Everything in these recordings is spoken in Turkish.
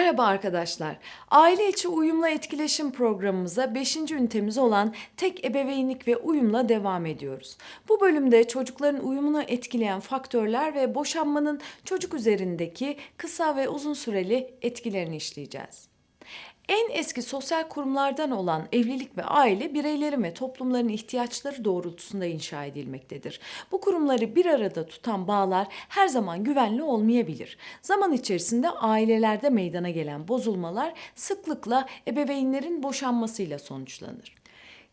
Merhaba arkadaşlar. Aile içi uyumla etkileşim programımıza 5. ünitemiz olan tek ebeveynlik ve uyumla devam ediyoruz. Bu bölümde çocukların uyumunu etkileyen faktörler ve boşanmanın çocuk üzerindeki kısa ve uzun süreli etkilerini işleyeceğiz. En eski sosyal kurumlardan olan evlilik ve aile bireylerin ve toplumların ihtiyaçları doğrultusunda inşa edilmektedir. Bu kurumları bir arada tutan bağlar her zaman güvenli olmayabilir. Zaman içerisinde ailelerde meydana gelen bozulmalar sıklıkla ebeveynlerin boşanmasıyla sonuçlanır.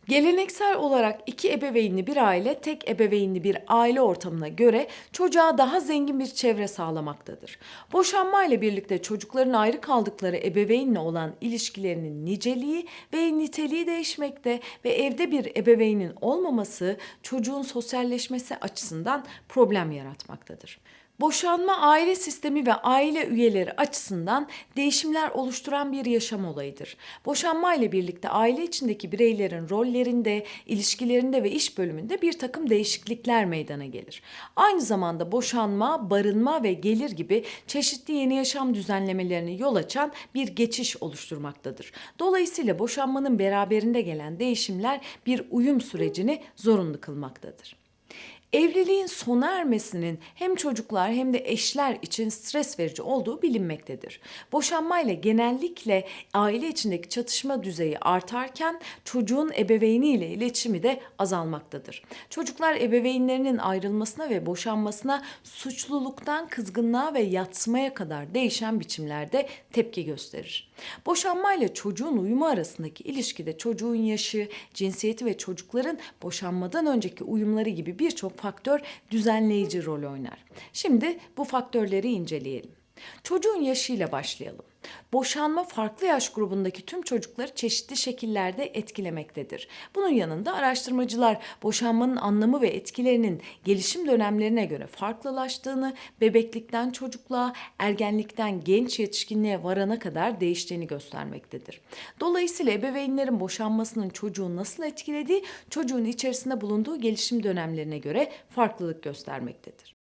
Geleneksel olarak iki ebeveynli bir aile tek ebeveynli bir aile ortamına göre çocuğa daha zengin bir çevre sağlamaktadır. Boşanma ile birlikte çocukların ayrı kaldıkları ebeveynle olan ilişkilerinin niceliği ve niteliği değişmekte ve evde bir ebeveynin olmaması çocuğun sosyalleşmesi açısından problem yaratmaktadır. Boşanma aile sistemi ve aile üyeleri açısından değişimler oluşturan bir yaşam olayıdır. Boşanma ile birlikte aile içindeki bireylerin rollerinde, ilişkilerinde ve iş bölümünde bir takım değişiklikler meydana gelir. Aynı zamanda boşanma, barınma ve gelir gibi çeşitli yeni yaşam düzenlemelerini yol açan bir geçiş oluşturmaktadır. Dolayısıyla boşanmanın beraberinde gelen değişimler bir uyum sürecini zorunlu kılmaktadır. Evliliğin sona ermesinin hem çocuklar hem de eşler için stres verici olduğu bilinmektedir. Boşanmayla genellikle aile içindeki çatışma düzeyi artarken çocuğun ebeveyniyle iletişimi de azalmaktadır. Çocuklar ebeveynlerinin ayrılmasına ve boşanmasına suçluluktan kızgınlığa ve yatsımaya kadar değişen biçimlerde tepki gösterir. Boşanmayla çocuğun uyumu arasındaki ilişkide çocuğun yaşı, cinsiyeti ve çocukların boşanmadan önceki uyumları gibi birçok faktör düzenleyici rol oynar. Şimdi bu faktörleri inceleyelim. Çocuğun yaşıyla başlayalım. Boşanma farklı yaş grubundaki tüm çocukları çeşitli şekillerde etkilemektedir. Bunun yanında araştırmacılar boşanmanın anlamı ve etkilerinin gelişim dönemlerine göre farklılaştığını, bebeklikten çocukluğa, ergenlikten genç yetişkinliğe varana kadar değiştiğini göstermektedir. Dolayısıyla ebeveynlerin boşanmasının çocuğu nasıl etkilediği çocuğun içerisinde bulunduğu gelişim dönemlerine göre farklılık göstermektedir.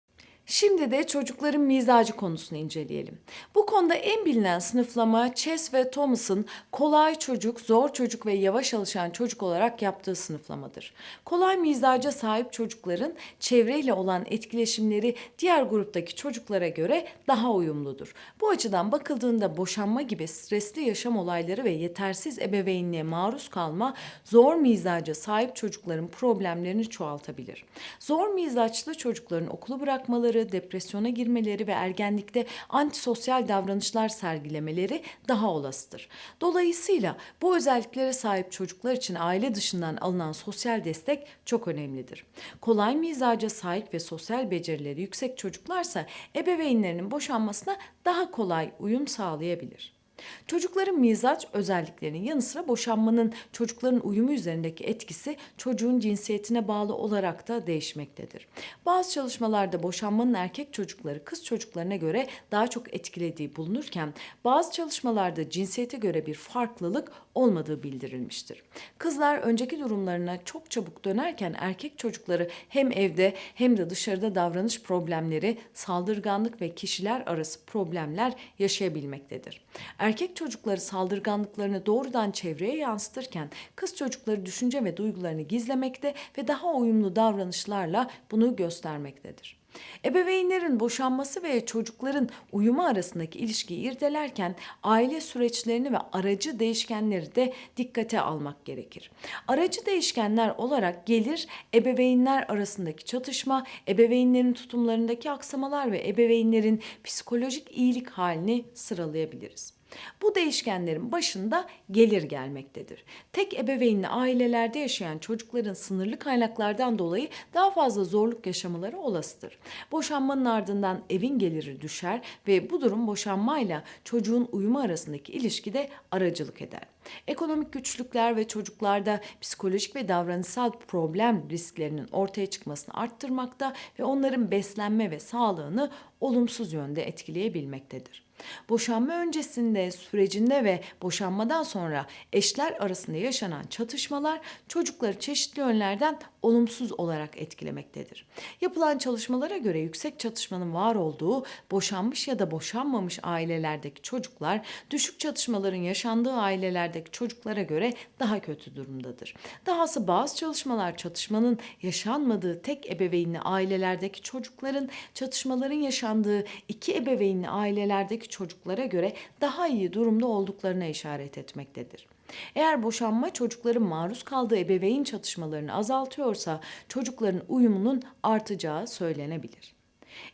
Şimdi de çocukların mizacı konusunu inceleyelim. Bu konuda en bilinen sınıflama Chess ve Thomas'ın kolay çocuk, zor çocuk ve yavaş alışan çocuk olarak yaptığı sınıflamadır. Kolay mizaca sahip çocukların çevreyle olan etkileşimleri diğer gruptaki çocuklara göre daha uyumludur. Bu açıdan bakıldığında boşanma gibi stresli yaşam olayları ve yetersiz ebeveynliğe maruz kalma zor mizaca sahip çocukların problemlerini çoğaltabilir. Zor mizaçlı çocukların okulu bırakmaları, depresyona girmeleri ve ergenlikte antisosyal davranışlar sergilemeleri daha olasıdır. Dolayısıyla bu özelliklere sahip çocuklar için aile dışından alınan sosyal destek çok önemlidir. Kolay mizaca sahip ve sosyal becerileri yüksek çocuklarsa ebeveynlerinin boşanmasına daha kolay uyum sağlayabilir. Çocukların mizaç özelliklerinin yanı sıra boşanmanın çocukların uyumu üzerindeki etkisi çocuğun cinsiyetine bağlı olarak da değişmektedir. Bazı çalışmalarda boşanmanın erkek çocukları kız çocuklarına göre daha çok etkilediği bulunurken bazı çalışmalarda cinsiyete göre bir farklılık olmadığı bildirilmiştir. Kızlar önceki durumlarına çok çabuk dönerken erkek çocukları hem evde hem de dışarıda davranış problemleri, saldırganlık ve kişiler arası problemler yaşayabilmektedir. Erkek çocukları saldırganlıklarını doğrudan çevreye yansıtırken kız çocukları düşünce ve duygularını gizlemekte ve daha uyumlu davranışlarla bunu göstermektedir. Ebeveynlerin boşanması ve çocukların uyumu arasındaki ilişkiyi irdelerken aile süreçlerini ve aracı değişkenleri de dikkate almak gerekir. Aracı değişkenler olarak gelir, ebeveynler arasındaki çatışma, ebeveynlerin tutumlarındaki aksamalar ve ebeveynlerin psikolojik iyilik halini sıralayabiliriz. Bu değişkenlerin başında gelir gelmektedir. Tek ebeveynli ailelerde yaşayan çocukların sınırlı kaynaklardan dolayı daha fazla zorluk yaşamaları olasıdır. Boşanmanın ardından evin geliri düşer ve bu durum boşanmayla çocuğun uyumu arasındaki ilişkide aracılık eder. Ekonomik güçlükler ve çocuklarda psikolojik ve davranışsal problem risklerinin ortaya çıkmasını arttırmakta ve onların beslenme ve sağlığını olumsuz yönde etkileyebilmektedir. Boşanma öncesinde, sürecinde ve boşanmadan sonra eşler arasında yaşanan çatışmalar çocukları çeşitli yönlerden olumsuz olarak etkilemektedir. Yapılan çalışmalara göre yüksek çatışmanın var olduğu boşanmış ya da boşanmamış ailelerdeki çocuklar düşük çatışmaların yaşandığı ailelerdeki çocuklara göre daha kötü durumdadır. Dahası bazı çalışmalar çatışmanın yaşanmadığı tek ebeveynli ailelerdeki çocukların çatışmaların yaşandığı iki ebeveynli ailelerdeki çocuklara göre daha iyi durumda olduklarına işaret etmektedir. Eğer boşanma çocukların maruz kaldığı ebeveyn çatışmalarını azaltıyorsa çocukların uyumunun artacağı söylenebilir.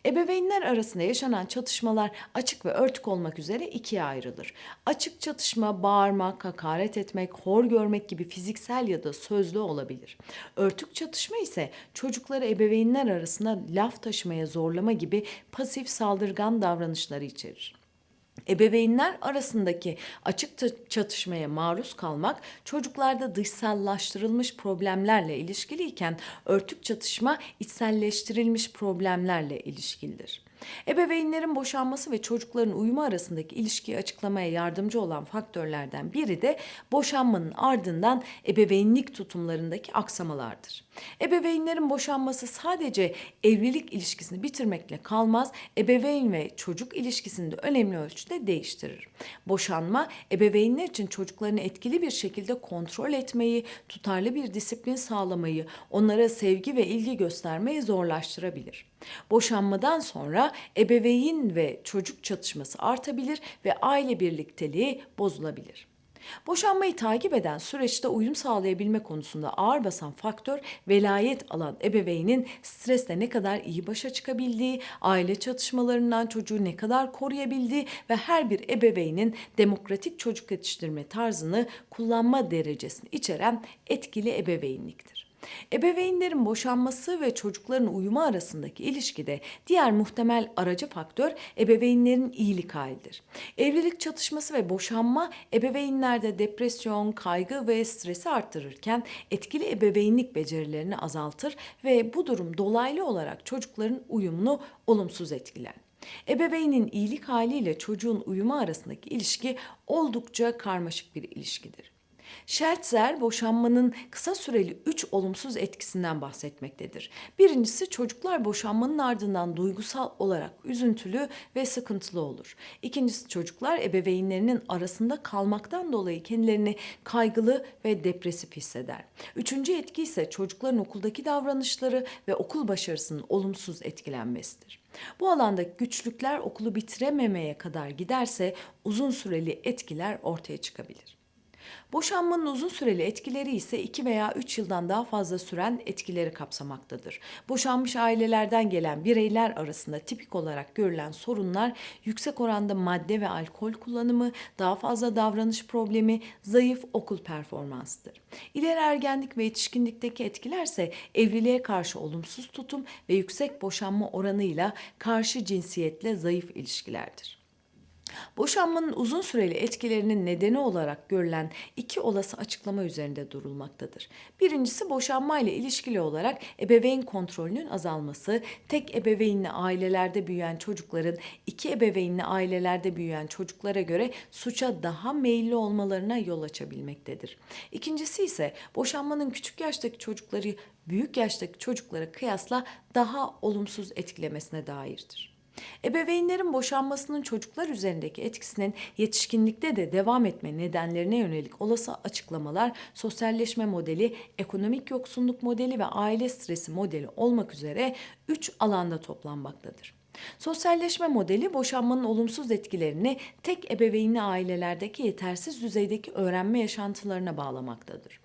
Ebeveynler arasında yaşanan çatışmalar açık ve örtük olmak üzere ikiye ayrılır. Açık çatışma bağırmak, hakaret etmek, hor görmek gibi fiziksel ya da sözlü olabilir. Örtük çatışma ise çocukları ebeveynler arasında laf taşımaya zorlama gibi pasif saldırgan davranışları içerir. Ebeveynler arasındaki açık çatışmaya maruz kalmak çocuklarda dışsallaştırılmış problemlerle ilişkiliyken örtük çatışma içselleştirilmiş problemlerle ilişkilidir. Ebeveynlerin boşanması ve çocukların uyumu arasındaki ilişkiyi açıklamaya yardımcı olan faktörlerden biri de boşanmanın ardından ebeveynlik tutumlarındaki aksamalardır. Ebeveynlerin boşanması sadece evlilik ilişkisini bitirmekle kalmaz, ebeveyn ve çocuk ilişkisini de önemli ölçüde değiştirir. Boşanma, ebeveynler için çocuklarını etkili bir şekilde kontrol etmeyi, tutarlı bir disiplin sağlamayı, onlara sevgi ve ilgi göstermeyi zorlaştırabilir. Boşanmadan sonra ebeveyn ve çocuk çatışması artabilir ve aile birlikteliği bozulabilir. Boşanmayı takip eden süreçte uyum sağlayabilme konusunda ağır basan faktör velayet alan ebeveynin stresle ne kadar iyi başa çıkabildiği, aile çatışmalarından çocuğu ne kadar koruyabildiği ve her bir ebeveynin demokratik çocuk yetiştirme tarzını kullanma derecesini içeren etkili ebeveynliktir. Ebeveynlerin boşanması ve çocukların uyumu arasındaki ilişkide diğer muhtemel aracı faktör ebeveynlerin iyilik halidir. Evlilik çatışması ve boşanma ebeveynlerde depresyon, kaygı ve stresi arttırırken etkili ebeveynlik becerilerini azaltır ve bu durum dolaylı olarak çocukların uyumunu olumsuz etkiler. Ebeveynin iyilik haliyle çocuğun uyumu arasındaki ilişki oldukça karmaşık bir ilişkidir. Schertzer boşanmanın kısa süreli üç olumsuz etkisinden bahsetmektedir. Birincisi çocuklar boşanmanın ardından duygusal olarak üzüntülü ve sıkıntılı olur. İkincisi çocuklar ebeveynlerinin arasında kalmaktan dolayı kendilerini kaygılı ve depresif hisseder. Üçüncü etki ise çocukların okuldaki davranışları ve okul başarısının olumsuz etkilenmesidir. Bu alanda güçlükler okulu bitirememeye kadar giderse uzun süreli etkiler ortaya çıkabilir. Boşanmanın uzun süreli etkileri ise 2 veya 3 yıldan daha fazla süren etkileri kapsamaktadır. Boşanmış ailelerden gelen bireyler arasında tipik olarak görülen sorunlar yüksek oranda madde ve alkol kullanımı, daha fazla davranış problemi, zayıf okul performansıdır. İleri ergenlik ve yetişkinlikteki etkilerse evliliğe karşı olumsuz tutum ve yüksek boşanma oranıyla karşı cinsiyetle zayıf ilişkilerdir. Boşanmanın uzun süreli etkilerinin nedeni olarak görülen iki olası açıklama üzerinde durulmaktadır. Birincisi boşanma ile ilişkili olarak ebeveyn kontrolünün azalması, tek ebeveynli ailelerde büyüyen çocukların iki ebeveynli ailelerde büyüyen çocuklara göre suça daha meyilli olmalarına yol açabilmektedir. İkincisi ise boşanmanın küçük yaştaki çocukları büyük yaştaki çocuklara kıyasla daha olumsuz etkilemesine dairdir. Ebeveynlerin boşanmasının çocuklar üzerindeki etkisinin yetişkinlikte de devam etme nedenlerine yönelik olası açıklamalar sosyalleşme modeli, ekonomik yoksunluk modeli ve aile stresi modeli olmak üzere üç alanda toplanmaktadır. Sosyalleşme modeli boşanmanın olumsuz etkilerini tek ebeveynli ailelerdeki yetersiz düzeydeki öğrenme yaşantılarına bağlamaktadır.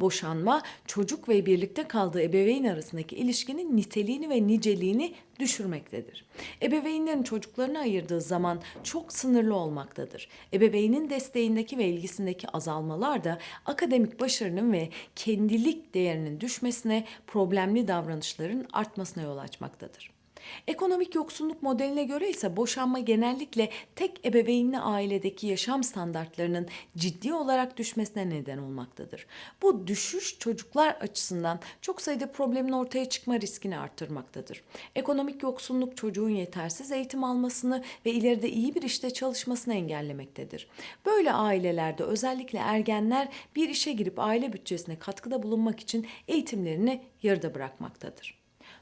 Boşanma, çocuk ve birlikte kaldığı ebeveyn arasındaki ilişkinin niteliğini ve niceliğini düşürmektedir. Ebeveynlerin çocuklarına ayırdığı zaman çok sınırlı olmaktadır. Ebeveynin desteğindeki ve ilgisindeki azalmalar da akademik başarının ve kendilik değerinin düşmesine, problemli davranışların artmasına yol açmaktadır. Ekonomik yoksunluk modeline göre ise boşanma genellikle tek ebeveynli ailedeki yaşam standartlarının ciddi olarak düşmesine neden olmaktadır. Bu düşüş çocuklar açısından çok sayıda problemin ortaya çıkma riskini arttırmaktadır. Ekonomik yoksunluk çocuğun yetersiz eğitim almasını ve ileride iyi bir işte çalışmasını engellemektedir. Böyle ailelerde özellikle ergenler bir işe girip aile bütçesine katkıda bulunmak için eğitimlerini yarıda bırakmaktadır.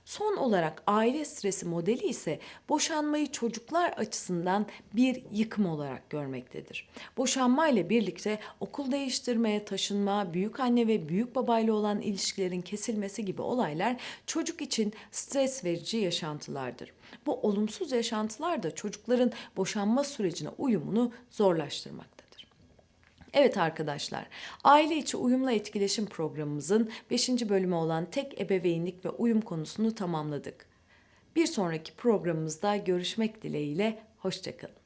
Son olarak aile stresi modeli ise boşanmayı çocuklar açısından bir yıkım olarak görmektedir. Boşanma ile birlikte okul değiştirmeye, taşınma, büyük anne ve büyük babayla olan ilişkilerin kesilmesi gibi olaylar çocuk için stres verici yaşantılardır. Bu olumsuz yaşantılar da çocukların boşanma sürecine uyumunu zorlaştırmaktadır. Evet arkadaşlar, aile içi uyumla etkileşim programımızın 5. bölümü olan tek ebeveynlik ve uyum konusunu tamamladık. Bir sonraki programımızda görüşmek dileğiyle, hoşçakalın.